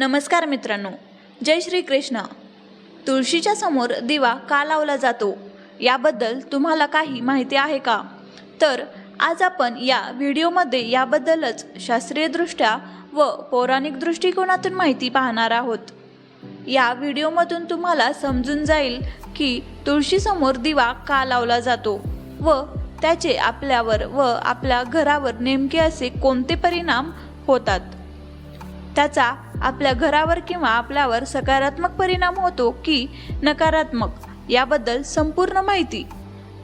नमस्कार मित्रांनो जय श्री कृष्ण तुळशीच्या समोर दिवा का लावला जातो? याबद्दल तुम्हाला काही माहिती आहे का? तर आज आपण या व्हिडिओमध्ये याबद्दलच शास्त्रीयदृष्ट्या व पौराणिक दृष्टिकोनातून माहिती पाहणार आहोत. या व्हिडिओमधून तुम्हाला समजून जाईल की तुळशीसमोर दिवा का लावला जातो व त्याचे आपल्यावर व आपल्या घरावर नेमके असे कोणते परिणाम होतात? त्याचा आपल्या घरावर किंवा आपल्यावर सकारात्मक परिणाम होतो की नकारात्मक याबद्दल संपूर्ण माहिती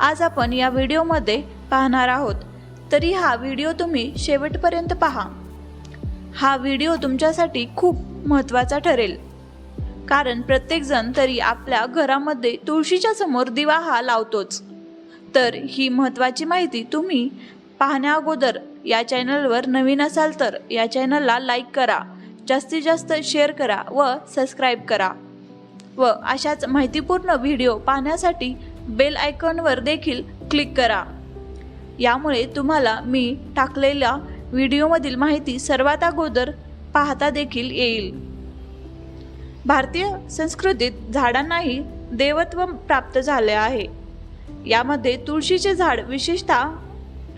आज आपण या व्हिडिओमध्ये पाहणार आहोत. तरी हा व्हिडिओ तुम्ही शेवटपर्यंत पहा. हा व्हिडिओ तुमच्यासाठी खूप महत्त्वाचा ठरेल. कारण प्रत्येकजण तरी आपल्या घरामध्ये तुळशीच्या समोर दिवा हा लावतोच. तर ही महत्त्वाची माहिती तुम्ही पाहण्या अगोदर या चॅनलवर नवीन असाल तर या चॅनलला लाईक करा. जास्तीत जास्त शेअर करा व सबस्क्राईब करा. व अशाच माहितीपूर्ण व्हिडिओ पाहण्यासाठी बेल आयकॉनवर देखील क्लिक करा. यामुळे तुम्हाला मी टाकलेल्या व्हिडिओमधील माहिती सर्वात अगोदर पाहता देखील येईल. भारतीय संस्कृतीत झाडांनाही देवत्व प्राप्त झाले आहे. यामध्ये तुळशीचे झाड विशेषतः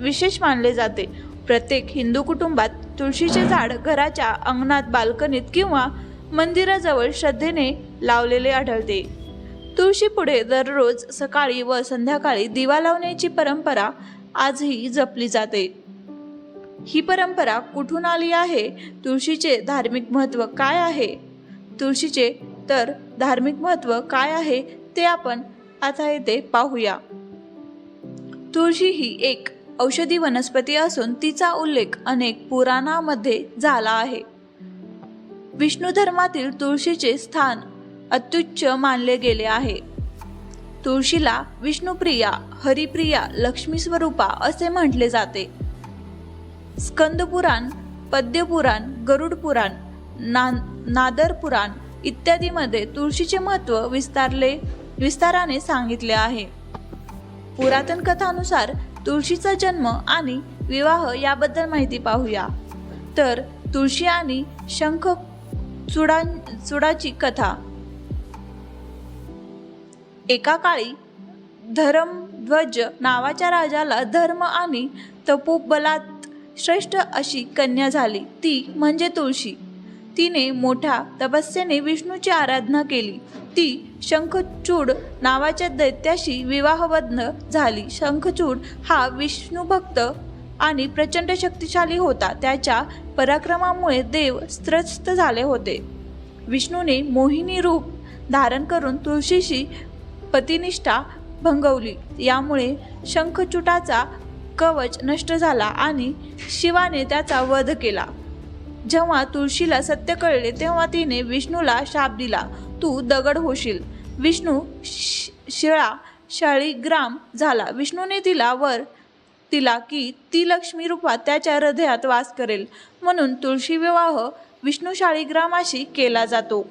विशेष मानले जाते. प्रत्येक हिंदू कुटुंबात तुळशीचे झाड घराच्या अंगणात बाल्कनीत किंवा मंदिराजवळ श्रद्धेने लावलेले आढळते. तुळशीपुढे दररोज सकाळी व संध्याकाळी दिवा लावण्याची परंपरा आजही जपली जाते. ही परंपरा कुठून आली आहे? तुळशीचे धार्मिक महत्त्व काय आहे? तुळशीचे तर धार्मिक महत्त्व काय आहे ते आपण आता येथे पाहूया. तुळशी ही एक औषधी वनस्पती असून तिचा उल्लेख अनेक पुराणामध्ये झाला आहे. विष्णू धर्मातील तुळशीचे स्थान अत्युच्च मानले गेले आहे. तुळशीला विष्णुप्रिया हरिप्रिया लक्ष्मी स्वरूपा असे म्हटले जाते. स्कंदपुराण पद्यपुराण गरुड पुराण ना नादर पुराण इत्यादीमध्ये तुळशीचे महत्त्व विस्तारले विस्ताराने सांगितले आहे. पुरातन कथानुसार तुळशीचा जन्म आणि विवाह याबद्दल माहिती पाहूया. तर तुळशी आणि शंख चुडा चुडाची कथा. एका काळी धर्मध्वज नावाच्या राजाला धर्म आणि तपोबलात श्रेष्ठ अशी कन्या झाली. ती म्हणजे तुळशी. तिने मोठ्या तपस्येने विष्णूची आराधना केली. ती शंखचूड नावाच्या दैत्याशी विवाहबद्ध झाली. शंखचूड हा विष्णू भक्त आणि प्रचंड शक्तिशाली होता. त्याच्या पराक्रमामुळे देव स्त्रस्त झाले होते. विष्णूने मोहिनी रूप धारण करून तुळशीशी पतिनिष्ठा भंगवली. यामुळे शंखचूटाचा कवच नष्ट झाला आणि शिवाने त्याचा वध केला. जेव्हा तुळशीला सत्य कळले तेव्हा तिने विष्णूला शाप दिला. तू दगड होशील. विष्णू शिळा शाळीग्राम झाला. विष्णूने तिला वर तिला की ती लक्ष्मी रूपात त्याच्या हृदयात वास करेल. म्हणून तुळशी विवाह विष्णू शाळीग्रामाशी केला जातो.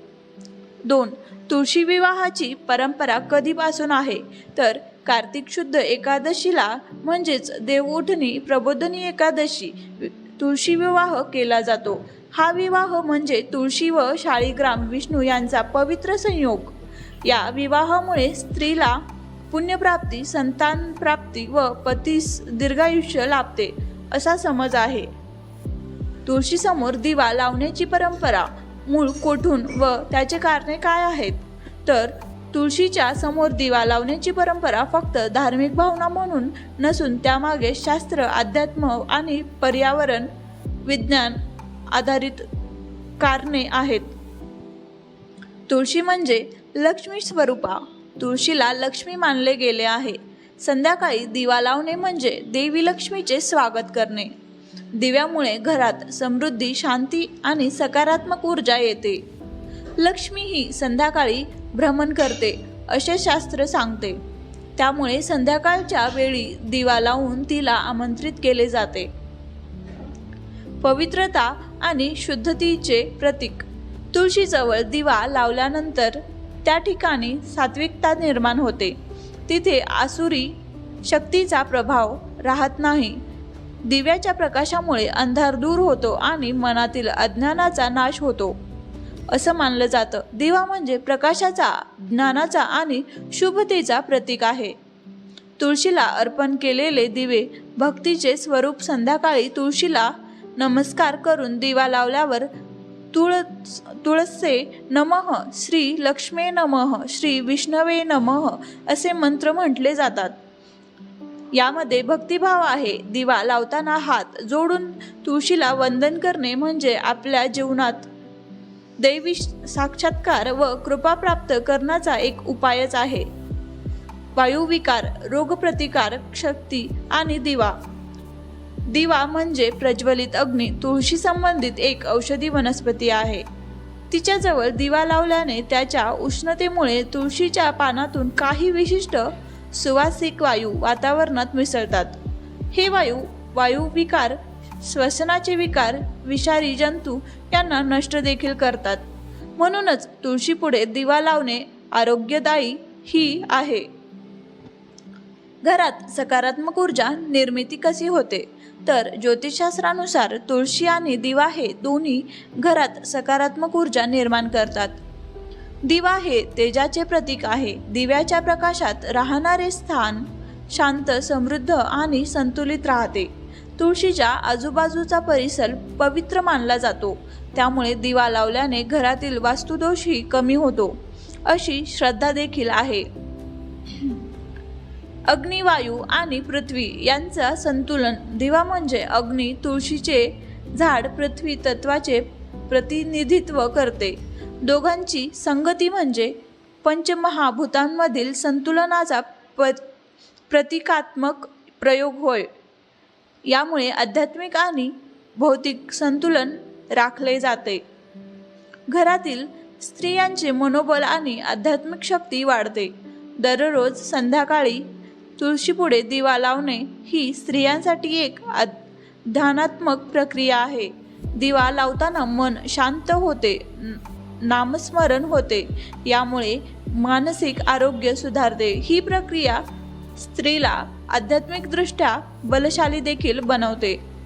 दोन तुळशी विवाहाची परंपरा कधीपासून आहे? तर कार्तिक शुद्ध एकादशीला म्हणजेच देवउठणी प्रबोधनी एकादशी तुळशी विवाह केला जातो. हा विवाह म्हणजे तुळशी व शाळीग्राम विष्णू यांचा पवित्र संयोग. या विवाहामुळे स्त्रीला पुण्यप्राप्ती संतान प्राप्ती व पतीस दीर्घायुष्य लाभते असा समज आहे. तुळशीसमोर दिवा लावण्याची परंपरा मूळ कोठून व त्याचे कारणे काय आहेत? तर तुळशीच्या समोर दिवा लावण्याची परंपरा फक्त धार्मिक भावना म्हणून नसून त्यामागे शास्त्र अध्यात्म आणि पर्यावरण विज्ञान आधारित कारणे आहेत. तुळशी म्हणजे लक्ष्मी स्वरूपा. तुळशीला लक्ष्मी मानले गेले आहे. संध्याकाळी दिवा लावणे म्हणजे देवी लक्ष्मीचे स्वागत करणे. दिव्यामुळे घरात समृद्धी शांती आणि सकारात्मक ऊर्जा येते. लक्ष्मी ही संध्याकाळी भ्रमण करते असे शास्त्र सांगते. त्यामुळे संध्याकाळच्या वेळी दिवा लावून तिला आमंत्रित केले जाते. पवित्रता आणि शुद्धतेचे प्रतीक. तुळशीजवळ दिवा लावल्यानंतर त्या ठिकाणी सात्विकता निर्माण होते. तिथे आसुरी शक्तीचा प्रभाव राहत नाही. दिव्याच्या प्रकाशामुळे अंधार दूर होतो आणि मनातील अज्ञानाचा नाश होतो. असं मानलं जातं. दिवा म्हणजे प्रकाशाचा ज्ञानाचा आणि शुभतेचा प्रतीक आहे. तुळशीला अर्पण केलेले दिवे भक्तीचे स्वरूप संध्याकाळी तुळशीला नमस्कार करून दिवा लावल्यावर तुळस तुळसे नमः श्री लक्ष्मे नमः श्री विष्णवे नमः असे मंत्र म्हटले जातात. यामध्ये भक्तिभाव आहे. दिवा लावताना हात जोडून तुळशीला वंदन करणे म्हणजे आपल्या जीवनात दैवी साक्षात्कार व कृपा प्राप्त करण्याचा एक उपायच आहे. वायुविकार रोगप्रतिकार शक्ती आणि दिवा. दिवा म्हणजे प्रज्वलित अग्नी तुळशी संबंधित एक औषधी वनस्पती आहे. तिच्याजवळ दिवा लावल्याने त्याच्या उष्णतेमुळे तुळशीच्या पानातून काही विशिष्ट सुवासिक वायू वातावरणात मिसळतात. हे वायू वायुविकार श्वसनाचे विकार विषारी जंतू यांना नष्ट देखील करतात. म्हणूनच तुळशीपुढे दिवा लावणे आरोग्यदायी ही आहे. घरात सकारात्मक ऊर्जा निर्मिती कशी होते? तर ज्योतिषशास्त्रानुसार तुळशी आणि दिवा हे दोन्ही घरात सकारात्मक ऊर्जा निर्माण करतात. दिवा हे तेजाचे प्रतीक आहे. दिव्याच्या प्रकाशात राहणारे स्थान शांत समृद्ध आणि संतुलित राहते. तुळशीच्या आजूबाजूचा परिसर पवित्र मानला जातो. त्यामुळे दिवा लावल्याने घरातील वास्तुदोषही कमी होतो. अशी श्रद्धा देखील आहे. अग्नी वायू आणि पृथ्वी यांचा संतुलन. दिवा म्हणजे अग्नी तुळशीचे झाड पृथ्वी तत्वाचे प्रतिनिधित्व करते. दोघांची संगती म्हणजे पंचमहाभूतांमधील संतुलनाचा प प्रतिकात्मक प्रयोग होय. यामुळे आध्यात्मिक आणि भौतिक संतुलन राखले जाते. घरातील स्त्रियांचे मनोबल आणि आध्यात्मिक शक्ती वाढते. दररोज संध्याकाळी तुळशीपुढे दिवा लावणे ही स्त्रियांसाठी एक आद- ध्यानात्मक प्रक्रिया आहे. दिवा लावताना मन शांत होते न- नामस्मरण होते. यामुळे मानसिक आरोग्य सुधारते. ही प्रक्रिया स्त्रीला आध्यात्मिकदृष्ट्या बलशाली देखील बनवते.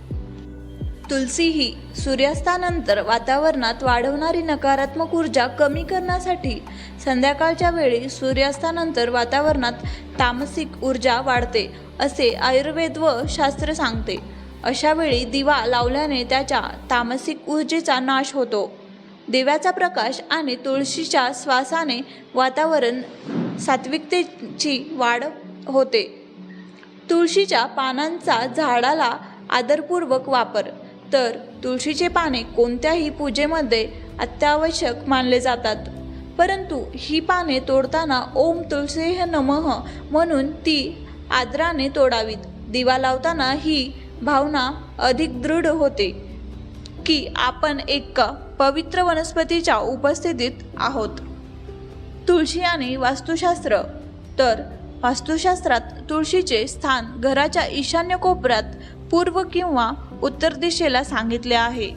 तुलसी ही सूर्यास्तानंतर वातावरणात वाढवणारी नकारात्मक ऊर्जा कमी करण्यासाठी संध्याकाळच्या वेळी सूर्यास्तानंतर वातावरणात तामसिक ऊर्जा वाढते असे आयुर्वेद व शास्त्र सांगते. अशा वेळी दिवा लावल्याने त्याच्या तामसिक ऊर्जेचा नाश होतो. दिव्याचा प्रकाश आणि तुळशीच्या श्वासाने वातावरण सात्विकतेची वाढ होते. तुळशीच्या पानांचा झाडाला आदरपूर्वक वापर तर तुळशीचे पाने कोणत्याही पूजेमध्ये अत्यावश्यक मानले जातात. परंतु ही पाने तोडताना ओम तुळसेह नमः म्हणून ती आदराने तोडावीत. दिवा लावताना ही भावना अधिक दृढ होते की आपण एक पवित्र वनस्पतीच्या उपस्थितीत आहोत. तुळशी आणि वास्तुशास्त्र. तर वास्तुशास्त्रात तुळशीचे स्थान घराच्या ईशान्य कोपऱ्यात पूर्व किंवा उत्तर दिशेला सांगितले आहे.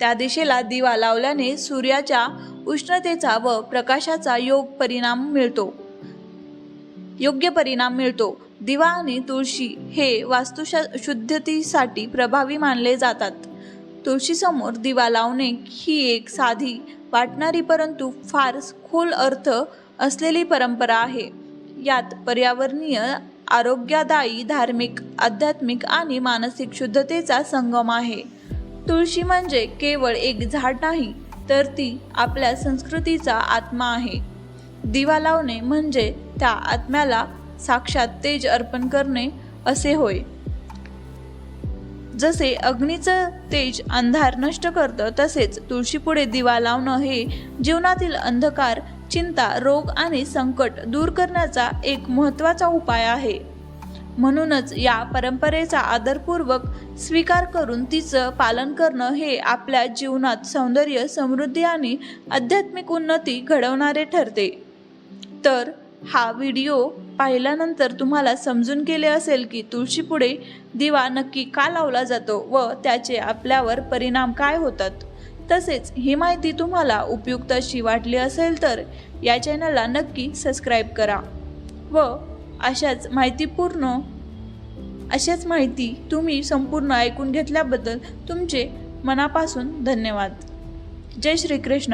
त्या दिशेला दिवा लावल्याने सूर्याच्या उष्णतेचा व प्रकाशाचा योग परिणाम मिळतो. योग्य परिणाम मिळतो. दिवा आणि तुळशी हे वास्तुशा शुद्धतेसाठी प्रभावी मानले जातात. तुळशीसमोर दिवा लावणे ही एक साधी वाटणारी परंतु फार खोल अर्थ असलेली परंपरा आहे. यात पर्यावरणीय आरोग्यदायी धार्मिक आध्यात्मिक आणि मानसिक शुद्धतेचा संगम आहे. तुळशी म्हणजे केवळ एक झाड नाही तर ती आपल्या संस्कृतीचा आत्मा आहे. दिवा लावणे म्हणजे त्या आत्म्याला साक्षात तेज अर्पण करणे असे होय. जसे अग्नीचं तेज अंधार नष्ट करतं तसेच तुळशीपुढे दिवा लावणं हे जीवनातील अंधकार चिंता रोग आणि संकट दूर करण्याचा एक महत्त्वाचा उपाय आहे. म्हणूनच या परंपरेचा आदरपूर्वक स्वीकार करून तिचं पालन करणं हे आपल्या जीवनात सौंदर्य समृद्धी आणि आध्यात्मिक उन्नती घडवणारे ठरते. तर हा व्हिडिओ पाहिल्यानंतर तुम्हाला समजून गेले असेल की तुळशीपुढे दिवा नक्की का लावला जातो व त्याचे आपल्यावर परिणाम काय होतात? तसेच ही माहिती तुम्हाला उपयुक्त अशी वाटली असेल तर या चॅनलला नक्की सबस्क्राईब करा. व अशाच माहितीपूर्ण अशाच माहिती तुम्ही संपूर्ण ऐकून घेतल्याबद्दल तुमचे मनापासून धन्यवाद. जय श्रीकृष्ण.